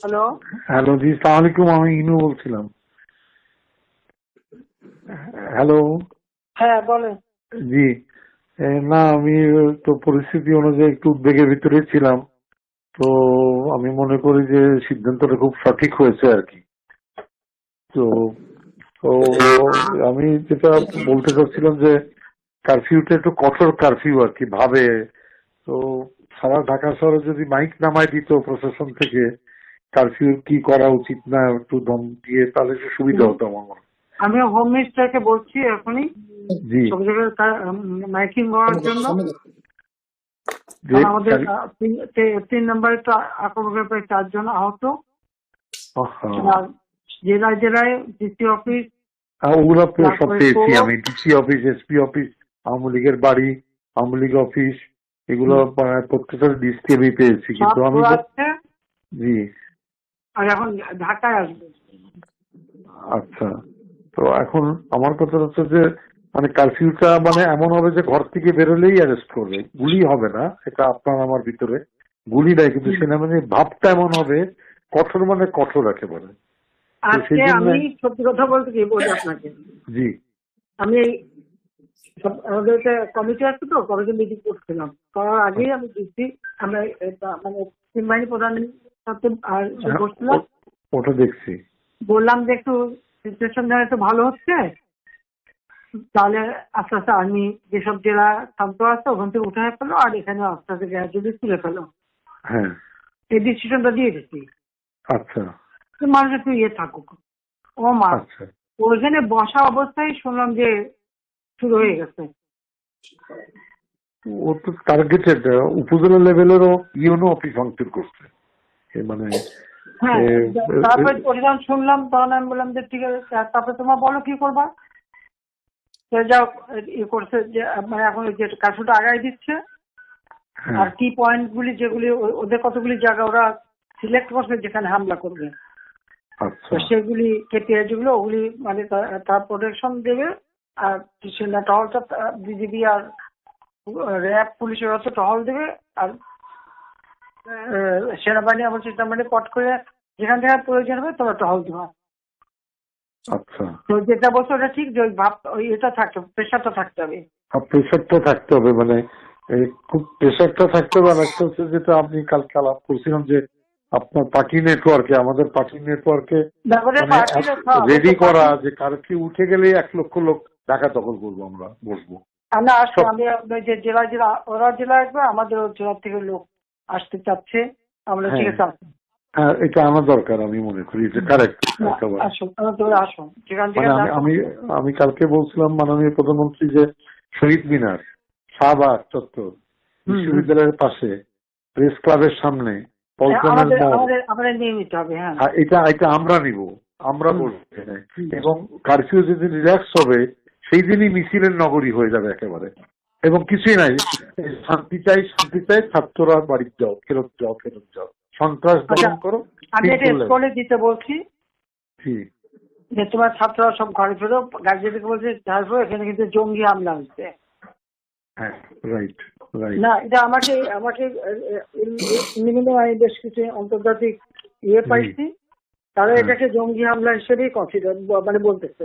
Hello hello জি সালাম আলাইকুম আমি ইনু বলছিলাম। হ্যালো হ্যাঁ বলেন। জি না আমি তো পরিস্থিতি অনুযায়ী একটু উদ্বেগের ভিতরে ছিলাম। তো আমি মনে করি যে সিদ্ধান্তটা খুব সঠিক হয়েছে আর কি। তো তো আমি যেটা বলতে চাচ্ছিলাম যে কারফিউটা একটু কঠোর কারফিউ আর কি ভাবে। তো সারা ঢাকা শহরে যদি মাইক নামায় দিত প্রশাসন থেকে কারফিউ কি করা উচিত না একটু দম দিয়ে তাহলে একটু সুবিধা হতো আমার মনে আমি হোম মিনিস্টারকে বলছি এখনই। জি। সব জায়গায় মাইকিং করার জন্য। আমাদের তিন- নম্বরে তো আক্রমণের প্রায় চারজন আহত। আর জেলায় জেলায় ডিসি অফিস ওগুলো সব পেয়েছি আমি। DC office SP office Awami লীগের বাড়ি আওয়ামী লীগ অফিস এগুলো আহ, প্রত্যেকটা লিস্টে আমি পেয়েছি কিন্তু আমি জি। আর এখন ঢাকায় আসবে। আচ্ছা। তো এখন আমার কথা হচ্ছে যে মানে কারফিউটা মানে এমন হবে যে ঘর থেকে বেরোলেই অ্যারেস্ট করবে। গুলি হবে না এটা আপনার আমার ভিতরে। গুলি নাই কিন্তু সেনাবাহিনীর ভাবটা এমন হবে কঠোর মানে কঠোর একেবারে। আজকে আমি সত্যি কথা বলতে কি বলি আপনাকে? জি। আমি আমাদের একটা কমিটি আছে তো কমিটি মিটিং করছিলাম। করার আগেই আমি দিচ্ছি আমরা মানে তিন বাহিনী সাথে আর হ্যাঁ, বসছিলাম ও- ওটা দেখছি। বললাম যে একটু সিচুয়েশন যেন একটু ভালো হচ্ছে তাহলে আস্তে আস্তে আমি যেসব জেলা শান্ত আছে ওখান থেকে উঠে ফেলো আর এখানে আস্তে আস্তে গ্র্যাজুয়ালি তুলে ফেলো। হ্যাঁ। এই ডিসিশনটা দিয়ে দিচ্ছি আচ্ছা। মানুষ একটু ইয়ে থাকুক। ও মা আচ্ছা। ওইখানে বসা অবস্থায় শুনলাম যে শুরু হয়ে গেছে। ও তো টার্গেটেড উপজেলা লেভেলেরও ইউনো অফিস ভাঙচুর করছে। মানে হ্যাঁ তারপরে যখন শুনলাম তখন আমি বললাম যে ঠিক আছে তারপরে তোমার বলো কি করবা? যাও ইয়ে করছে যে মানে এখন যে কাজটা আগায় দিচ্ছে হ্যাঁ, আর কি পয়েন্ট গুলি যেগুলি ওদের কতগুলি জায়গা ওরা সিলেক্ট করছে যেখানে হামলা করবে। আচ্ছা। সেগুলি কেপিআই যেগুলো ওগুলি মানে তার প্রোটেকশন দেবে আর টহলটা বিজিবি আর র্যাব পুলিশের হচ্ছে টহল দেবে আর সেনাবাহিনী আমার সেনাবাহিনী পট করে যেখান থেকে প্রয়োজন হবে তোমরা টহল দেওয়া আচ্ছা। তো যেটা বলছো ওটা ঠিক যে ওই ভাব ওই এটা থাকতে প্রেশারটা থাকতে হবে। প্রেশারটা থাকতে হবে মানে খুব প্রেশারটা থাকতে হবে আর একটা হচ্ছে যেটা আপনি কালকে আলাপ করছিলাম যে আপনার পার্টি নেটওয়ার্কে আমাদের পার্টি নেটওয়ার্কে মানে রেডি করা যে কারকে উঠে গেলেই এক লক্ষ লোক ঢাকা দখল করব আমরা বসবো। আমরা আসব আমি যে জেলা জেলা ওরা জেলা আসবে আমাদের জেলা থেকে লোক আসতে চাচ্ছে আমরা ঠিক আছে হ্যাঁ। হ্যাঁ এটা আনা দরকার আমি মনে করি এটা কারেক্ট আসুন আসুন। মানে আমি আমি কালকে বলছিলাম মাননীয় প্রধানমন্ত্রী যে শহীদ মিনার শাহবাগ চত্বর বিশ্ববিদ্যালয়ের পাশে প্রেস ক্লাবের সামনে হ্যাঁ আর এটা এটা আমরা নিব আমরা এবং কারফিউ যেদিন রিল্যাক্স হবে সেই দিনই মিছিলের নগরী হয়ে যাবে একেবারে। এবং কিছুই নাই। শান্তি চাই শান্তি চাই ছাত্ররা বাড়ি যাও ফেরত যাও ফেরত যাও। সন্ত্রাস দমন আচ্ছা, করো আমি এটা স্কুলে দিতে বলছি। যে তোমার ছাত্ররা সব ঘরে ফেরো গার্জেনকে বলছে ফেরো এখানে কিন্তু জঙ্গি হামলা হচ্ছে। হ্যাঁ রাইট রাইট না এটা আমাকে আমাকে নিম্ন আমি বেশ কিছু আন্তর্জাতিক ইয়ে পাইছি। তারা। এটাকে জঙ্গি হামলা হিসেবেই কনসিডার মানে বলতেছে।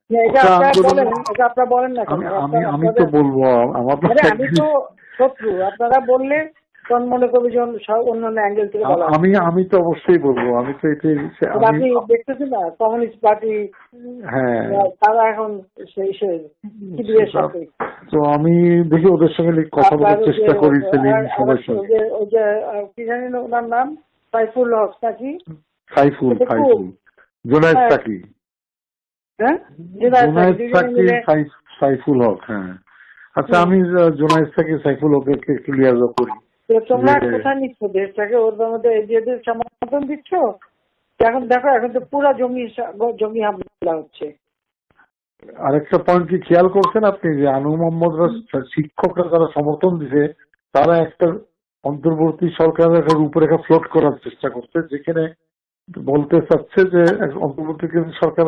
না কেন? আমি আমি তো বলব আমার আমি তো শত্রু। আপনারা বললে মনে অন্য- সব অন্যান্য অ্যাঙ্গেল থেকে বলা আমি আমি তো অবশ্যই বলব আমি তো আপনি দেখতেছেন না কমিউনিস্ট পার্টি হ্যাঁ। তারা এখন সেই সেই তো আমি দেখি ওদের সঙ্গে কথা বলার চেষ্টা করি সেলিম আর- আর সবার সঙ্গে। ওই যে কি জানি ওনার নাম সাইফুল হক নাকি? সাইফুল সাইফুল। জোনায়েদ হ্যাঁ। সাকি হ্যাঁ জোনায়েদ দুজনে সাকি মিলে সাইফ- সাইফুল হক হ্যাঁ। আচ্ছা আমি জোনায়েদ সাকি সাইফুল হকের ক্লিয়ার করি। তোমরা কোথায় নিচ্ছ? দেশটাকে ওর মধ্যে এই যে সমর্থন দিচ্ছ? এখন দেখো এখন তো পুরা জমি জমি হামলা হচ্ছে। আরেকটা পয়েন্ট কি খেয়াল করছেন আপনি? যে আনু মোহাম্মদরা শিক্ষকরা যারা সমর্থন দিছে তারা একটা অন্তর্বর্তী সরকারের একটা রূপরেখা ফ্লোট করার চেষ্টা করছে যেখানে বলতে চাচ্ছে যে অন্তর্বর্তী সরকার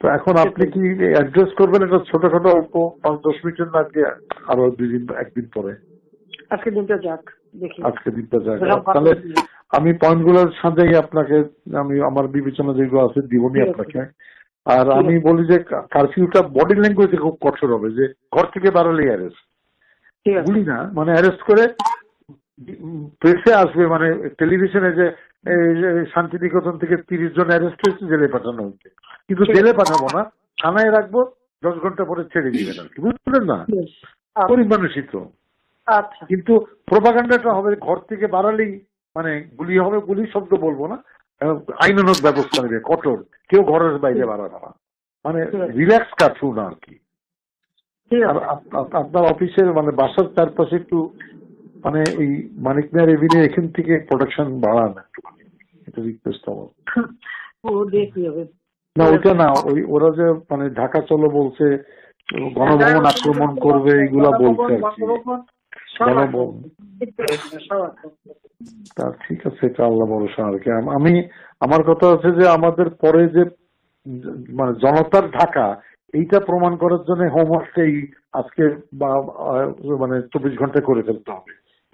তো এখন আপনি কি অ্যাড্রেস করবেন? এটা ছোটখাটো অল্প পাঁচ দশ মিনিটের না আজকে আরও দুই দিন একদিন পরে? আজকে দিনটা যাক দেখি। আজকে দিনটা যাক। তাহলে আমি পয়েন্টগুলোর সাথেই আপনাকে আমি আমার বিবেচনা যেগুলো আছে দিবনি আপনাকে। আর আমি বলি যে কারফিউটা বডি ল্যাঙ্গুয়েজে খুব কঠোর হবে যে ঘর থেকে বাড়ালে অ্যারেস্ট গুলি না মানে অ্যারেস্ট করে প্রেসে আসবে মানে টেলিভিশনে যে শান্তিনিকেতন থেকে তিরিশ জন অ্যারেস্ট হয়েছে জেলে পাঠানো হচ্ছে কিন্তু জেলে পাঠাবো না থানায় রাখব দশ ঘণ্টা পরে ছেড়ে দিবেন আর কি বুঝলেন না? বেশ। আচ্ছা, কিন্তু প্রোপাগান্ডাটা হবে ঘর থেকে বাড়ালেই মানে গুলি হবে গুলি শব্দ বলব না আহ, আইনানুগ ব্যবস্থা নেবে কঠোর। কেউ ঘরের বাইরে বাড়াবে না। মানে রিল্যাক্স কাটছু না আর কি আপনার অফিসের মানে বাসার চারপাশে একটু মানে এই মানিক মেয়ার এভিনিউ এখান থেকে প্রোডাকশন বাড়ান একটুখানি। এটা রিকোয়েস্ট আমার। ও দেখি হবে না ওইটা না ওই ওরা যে মানে ঢাকা চলো বলছে গণভবন আক্রমণ করবে এগুলা বলছে আর কি। গণভবন। তা ঠিক আছে এটা আল্লাহ ভরসা আর কি। আমি আমার কথা হচ্ছে যে আমাদের পরে যে মানে জনতার ঢাকা এইটা প্রমাণ করার জন্য হোমওয়ার্কটাই আজকে বা মানে চব্বিশ ঘণ্টা করে ফেলতে হবে।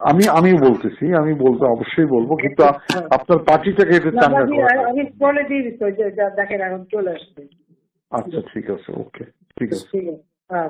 আমি আমি বলতেছি আমি বলতে অবশ্যই বলব কিন্তু আপনার পার্টিটাকে চান না, চাঙ্গা আমি আমি বলে যে দেখেন এখন চলে আসবে। আচ্ছা ঠিক আছে ওকে ঠিক আছে। ঠিক আছে হ্যাঁ